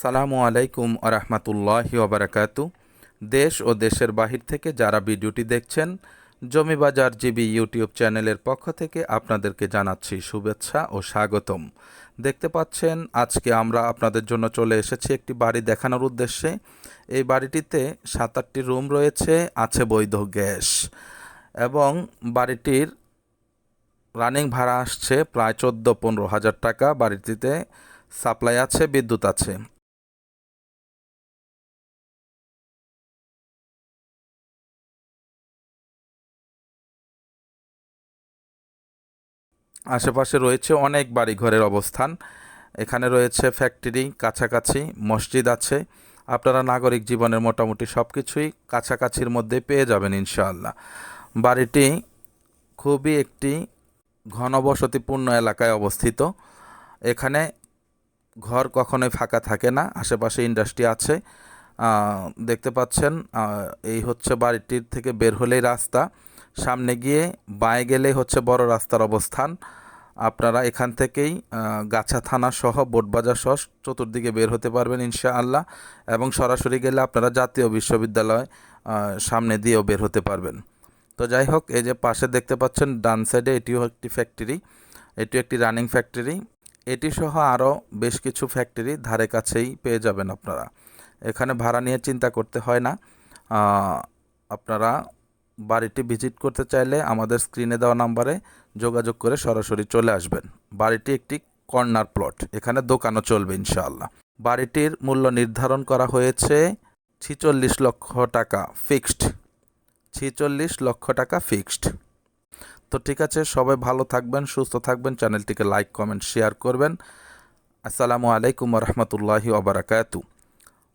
সালামু আলাইকুম আরহামতুল্লাহি ওবরাকাতু দেশ ও দেশের বাহির থেকে যারা ভিডিওটি দেখছেন জমি বাজার জিবি ইউটিউব চ্যানেলের পক্ষ থেকে আপনাদেরকে জানাচ্ছি শুভেচ্ছা ও স্বাগতম। দেখতে পাচ্ছেন, আজকে আমরা আপনাদের জন্য চলে এসেছি একটি বাড়ি দেখানোর উদ্দেশ্যে। এই বাড়িটিতে সাত আটটি রুম রয়েছে, আছে বৈধ গ্যাস এবং বাড়িটির রানিং ভাড়া আসছে প্রায় চোদ্দ পনেরো হাজার টাকা। বাড়িটিতে সাপ্লাই আছে, বিদ্যুৎ আছে। আশেপাশে রয়েছে অনেক বাড়িঘরের অবস্থান। এখানে রয়েছে ফ্যাক্টরি, কাছাকাছি মসজিদ আছে। আপনারা নাগরিক জীবনের মোটামুটি সব কিছুই কাছাকাছির মধ্যে পেয়ে যাবেন ইনশাআল্লাহ। বাড়িটি খুবই একটি ঘনবসতিপূর্ণ এলাকায় অবস্থিত। এখানে ঘর কখনোই ফাঁকা থাকে না, আশেপাশে ইন্ডাস্ট্রি আছে। দেখতে পাচ্ছেন এই হচ্ছে বাড়িটির থেকে বের হলেই রাস্তা। সামনে গিয়ে বাঁয়ে গেলেই হচ্ছে বড় রাস্তার অবস্থান। আপনারা এখান থেকেই গাছা থানা সহ বোটবাজার সহ চতুর্দিকে বের হতে পারবেন ইনশাআল্লাহ এবং সরাসরি গেলে আপনারা জাতীয় বিশ্ববিদ্যালয় সামনে দিয়েও বের হতে পারবেন। তো যাই হোক, এই যে পাশে দেখতে পাচ্ছেন ডান সাইডে এটিও একটি ফ্যাক্টরি এটিও একটি রানিং ফ্যাক্টরি এটি সহ আরও বেশ কিছু ফ্যাক্টরি ধারে কাছেই পেয়ে যাবেন আপনারা। এখানে ভাড়া নিয়ে চিন্তা করতে হয় না আপনারা বাড়িটি ভিজিট করতে চাইলে আমাদের স্ক্রিনে দেওয়া নাম্বারে যোগাযোগ করে সরাসরি চলে আসবেন। বাড়িটি একটি কর্নার প্লট, এখানে দোকানও চলবে ইনশাআল্লাহ। বাড়িটির মূল্য নির্ধারণ করা হয়েছে ছিচল্লিশ লক্ষ টাকা ফিক্সড। ছিচল্লিশ লক্ষ টাকা ফিক্সড। তো ঠিক আছে, সবাই ভালো থাকবেন, সুস্থ থাকবেন, চ্যানেলটিকে লাইক, কমেন্ট, শেয়ার করবেন। আসসালামু আলাইকুম রহমতুল্লাহি ওবরাকাতু